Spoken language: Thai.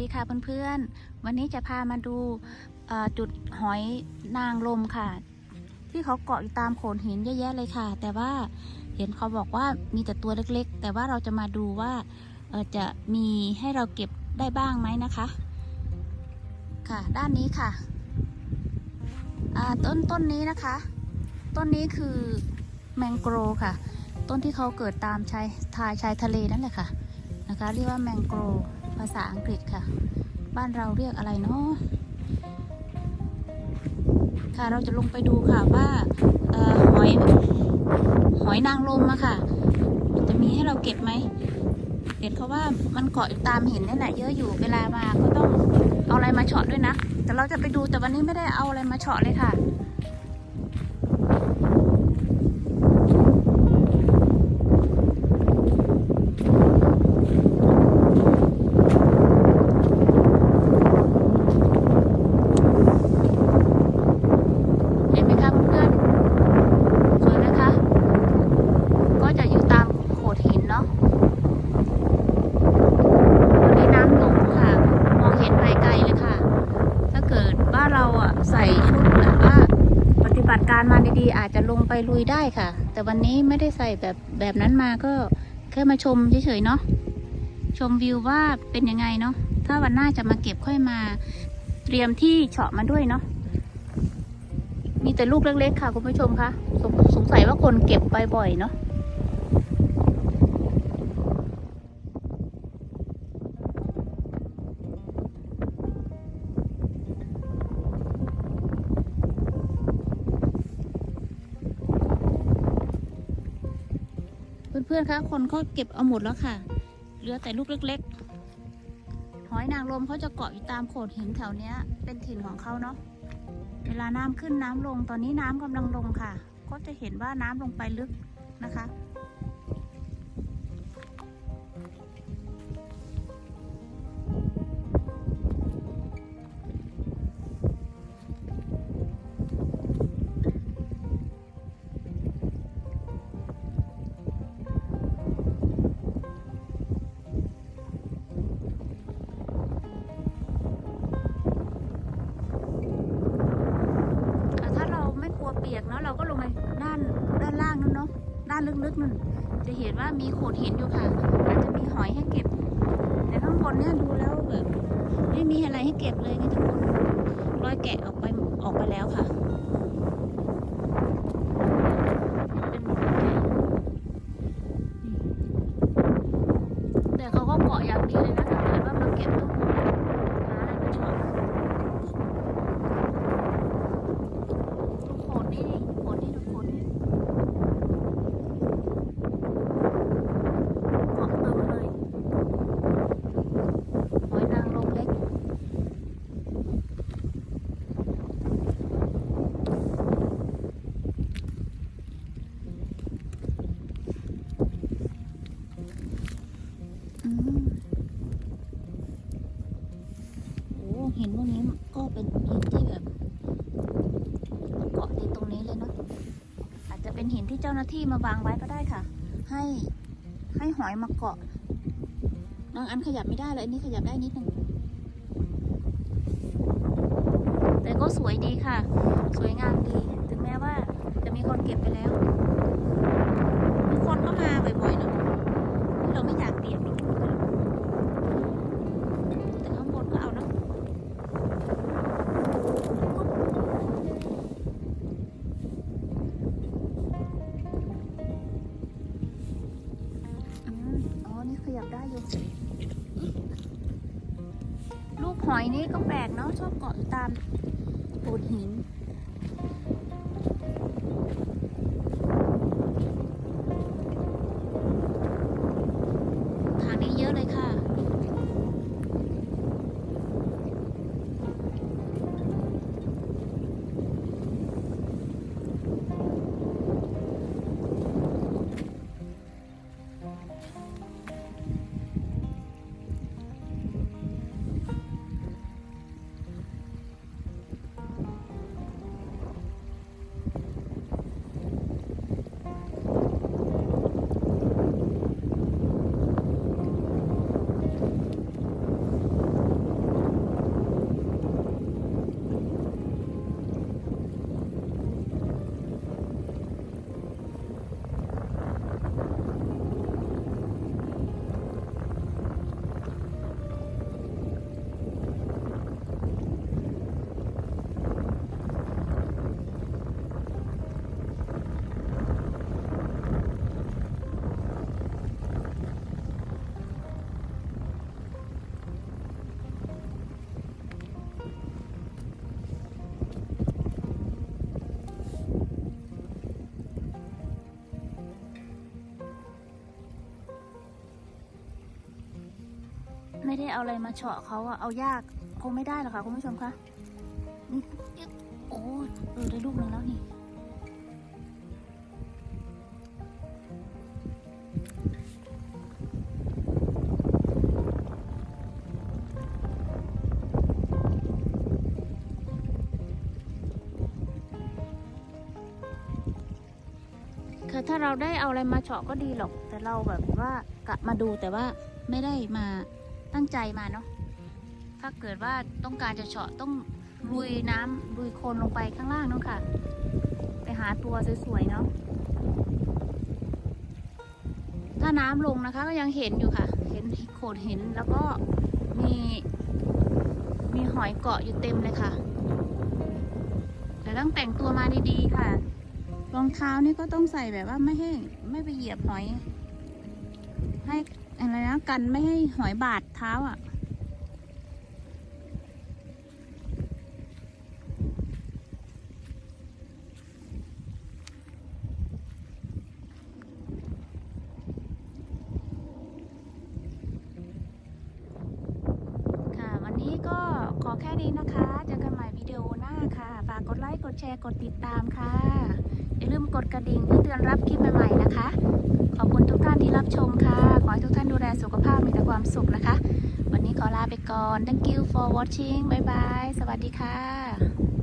ดีค่ะเพื่อนๆ วันนี้จะพามาดูจุดหอยนางลมค่ะ ที่เขาเกาะอยู่ตามโขดหินเยอะแยะเลยค่ะ แต่ว่าเห็นเขาบอกว่ามีแต่ตัวเล็กๆ แต่ว่าเราจะมาดูว่าจะมีให้เราเก็บได้บ้างไหมนะคะ ค่ะด้านนี้ค่ะต้นต้นนี้นะคะ ต้นนี้คือแมงโกรค่ะ ต้นที่เขาเกิดตามชายทายชายทะเลนั่นแหละค่ะนะคะ เรียกว่าแมงโกร ภาษาอังกฤษค่ะ บ้านเราเรียกอะไรเนาะค่ะเราจะลงไปดูค่ะว่าออหอยหอยนางรมอะค่ะ จะมีให้เราเก็บไหมเห็นเขาว่ามันเกาะอยู่ตามหินนี่แหละเยอะอยู่เวลามาก็ต้องเอาอะไรมาเฉาะด้วยนะ แต่เราจะไปดูแต่วันนี้ไม่ได้เอาอะไรมาเฉาะเลยค่ะ เห็นไหมคะเพื่อนๆสวยนะคะ ก็จะอยู่ตามโขดหินเนาะวันนี้น้ำลงค่ะ มองเห็นไกลๆเลยค่ะ ถ้าเกิดว่าเราอะใส่ชุดแบบว่าปฏิบัติการมาดีๆ อาจจะลงไปลุยได้ค่ะ แต่วันนี้ไม่ได้ใส่แบบแบบนั้นมาก็แค่มาชมเฉยๆเนาะชมวิวว่าเป็นยังไงเนาะถ้าวันหน้าจะมาเก็บค่อยมาเตรียมที่เฉาะมาด้วยเนาะมีแต่ลูกเล็กๆค่ะคุณผู้ชมคะสงสงสัยว่าคนเก็บไปบ่อยเนาะ เพื่อนๆคะคนเขาเก็บเอาหมดแล้วค่ะ เหลือแต่ลูกเล็ก ๆ หอยนางรมเขาจะเกาะอยู่ตามโขดหินแถวเนี้ย เป็นถิ่นของเขาเนาะเวลาน้ำขึ้นน้ำลงตอนนี้น้ำกำลังลงค่ะ ก็จะเห็นว่าน้ำลงไปลึกนะคะานลึกๆนั่นจะเห็นว่ามีโขดหินอยู่ค่ะ อาจจะมีหอยให้เก็บ แต่ข้างบนเนี่ยดูแล้วแบบไม่มีอะไรให้เก็บเลยนี่ทุกคนรอยแกะออกไปออกไปแล้วค่ะเป็นแกะแต่เขาก็เกาะอย่างดีเลยนะถ้าเกิดว่ามาเก็บต้องหาอะไรมาเฉาะ ทุกคนนี่ทุกคนนี่ทุกคนนี่เกาะตึงเลยหอยนางรมเล็ก อืมโอ้หินพวกนี้ก็เป็นหินที่แบบ เกาะติดตรงนี้เลยเนาะอาจจะ เป็นหินที่เจ้าหน้าที่มาวางไว้ก็ได้ค่ะ ให้ให้หอยมาเกาะน้องอันขยับไม่ได้เลยอันนี้ขยับได้นิดนึงแต่ก็สวยดีค่ะ สวยงามดี ถึงแม้ว่าจะมีคนเก็บไปแล้ว อยนี่ก็แปลกเนาะชอบเกาะอยู่ตามโขดหิน เอาอะไรมาเฉาะเขาอะเอายากคงไม่ได้หรอกค่ะคุณผู้ชมคะโอ้เออได้ลูกหนึ่งแล้วนี่คือถ้าเราได้เอาอะไรมาเฉาะก็ดีหรอก แต่เราแบบว่ากะมาดูแต่ว่าไม่ได้มา ตั้งใจมาเนาะถ้าเกิดว่าต้องการจะเฉาะต้องลุยน้ำลุยโคลนลงไปข้างล่างเนาะค่ะ ไปหาตัวสวยๆเนาะถ้าน้ำลงนะคะก็ยังเห็นอยู่ค่ะ เห็นโขดหินแล้วก็มีมีหอยเกาะอยู่เต็มเลยค่ะแต่ต้องแต่งตัวมาดีๆค่ะรองเท้านี่ก็ต้องใส่แบบว่าไม่ให้ไม่ไปเหยียบหอย ให้ อะไรนะกันไม่ให้หอยบาดเท้าอะ ค่ะวันนี้ก็ขอแค่นี้นะคะ เจอกันใหม่วิดีโอหน้าค่ะฝากกดไลค์กดแชร์กดติดตามค่ะ อย่าลืมกดกระดิ่งเพื่อเตือนรับคลิปใหม่ๆนะคะ ขอบคุณทุกท่านที่รับชมค่ะ ลสุขภาพมีแต่ความสุขนะคะ วันนี้ขอลาไปก่อน thank you for watching บ๊ายบายสวัสดีค่ะ